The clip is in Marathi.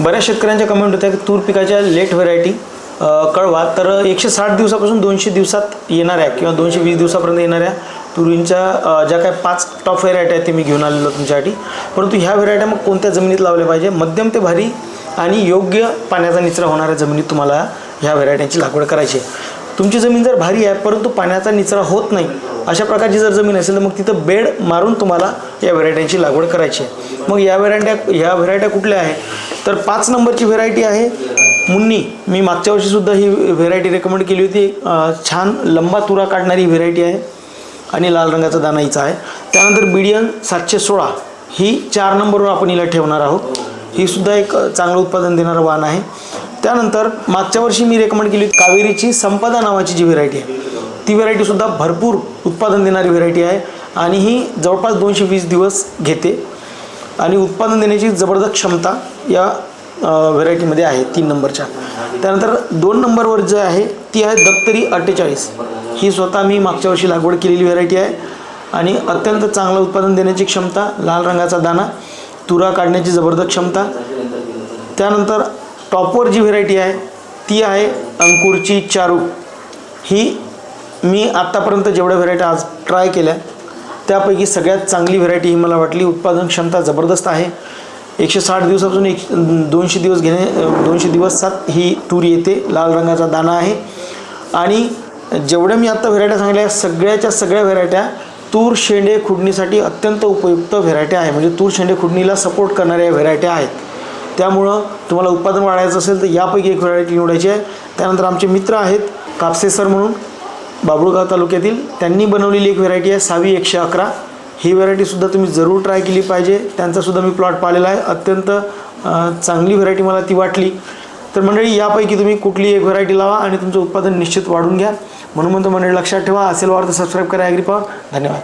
बऱ्याच शेतकऱ्यांच्या कमेंट होत्या की तूर पिकाच्या लेट व्हरायटी कळवा. तर एकशे साठ दिवसापासून दोनशे दिवसात येणाऱ्या किंवा दोनशे वीस दिवसापर्यंत येणाऱ्या तुरींच्या ज्या काय पाच टॉप व्हेरायटी आहेत ते मी घेऊन आलेलो तुमच्यासाठी. परंतु ह्या व्हेरायट्या मग कोणत्या जमिनीत लावल्या पाहिजे? मध्यम ते भारी आणि योग्य पाण्याचा निचरा होणाऱ्या जमिनीत तुम्हाला ह्या व्हेरायट्यांची लागवड करायची आहे. तुमची जमीन जर भारी आहे परंतु पाण्याचा निचरा होत नाही अशा प्रकारची जर जमीन असेल तर मग तिथं बेड मारून तुम्हाला या व्हेरायट्यांची लागवड करायची आहे. मग या व्हेरायट्या ह्या व्हेरायट्या कुठल्या आहे तर पाच नंबरची व्हेरायटी आहे. मुन्नी मी मागच्या वर्षीसुद्धा ही व्हेरायटी रेकमेंड केली होती. छान लंबा तुरा काढणारी व्हेरायटी आहे आणि लाल रंगाचा दाना हिचा आहे. त्यानंतर बिडियन सातशे सोळा ही चार नंबरवर आपण हिला ठेवणार आहोत. ही सुद्धा एक चांगलं उत्पादन देणारं वाण आहे. त्यानंतर मागच्या वर्षी मी रेकमेंड केली होती कावेरीची संपदा नावाची जी व्हेरायटी आहे ती व्हेरायटीसुद्धा भरपूर उत्पादन देणारी व्हेरायटी आहे आणि ही जवळपास दोनशे वीस दिवस घेते. आणि उत्पादन देण्याची जबरदस्त क्षमता या व्हेरायटीमध्ये आहे तीन नंबरच्या. त्यानंतर दोन नंबरवर जे आहे ती आहे दप्तरी अठ्ठेचाळीस. ही स्वतः मी मागच्या वर्षी लागवड केलेली व्हेरायटी आहे. आणि अत्यंत चांगलं उत्पादन देण्याची क्षमता लाल रंगाचा दाना तुरा काढण्याची जबरदस्त क्षमता. त्यानंतर टॉपवर जी व्हेरायटी आहे ती आहे अंकुरची चारू. ही मी आत्तापर्यंत जेवढ्या व्हेरायटी आज ट्राय केल्या त्यापैकी सगळ्यात चांगली व्हेरायटी ही मला वाटली. उत्पादन क्षमता जबरदस्त आहे. एकशे साठ दिवसापासून एक दोनशे दिवस घेणे दोनशे दिवस सात ही तूर येते. लाल रंगाचा दाणा आहे. आणि जेवढ्या मी आत्ता व्हेरायट्या सांगितल्या सगळ्याच्या सगळ्या व्हेरायट्या तूर शेंडे खुडणीसाठी अत्यंत उपयुक्त व्हेरायट्या आहे. म्हणजे तूर शेंडे खुडणीला सपोर्ट करणाऱ्या व्हेरायट्या आहेत. त्यामुळं तुम्हाला उत्पादन वाढायचं असेल तर यापैकी एक व्हरायटी निवडायची आहे. त्यानंतर आमचे मित्र आहेत कापसे सर म्हणून बाबुळगाव तालुक्यातील त्यांनी बनवलेली एक व्हरायटी आहे सावी एकशे अकरा. ही व्हरायटीसुद्धा तुम्ही जरूर ट्राय केली पाहिजे. त्यांचासुद्धा मी प्लॉट पाहिलेला आहे. अत्यंत चांगली व्हरायटी मला ती वाटली. तर मंडळी यापैकी तुम्ही कुठली एक व्हरायटी लावा आणि तुमचं उत्पादन निश्चित वाढून घ्या. म्हणून म्हणतो मंडळी लक्षात ठेवा. असेल वार तर सबस्क्राईब करा ॲग्रीपा धन्यवाद.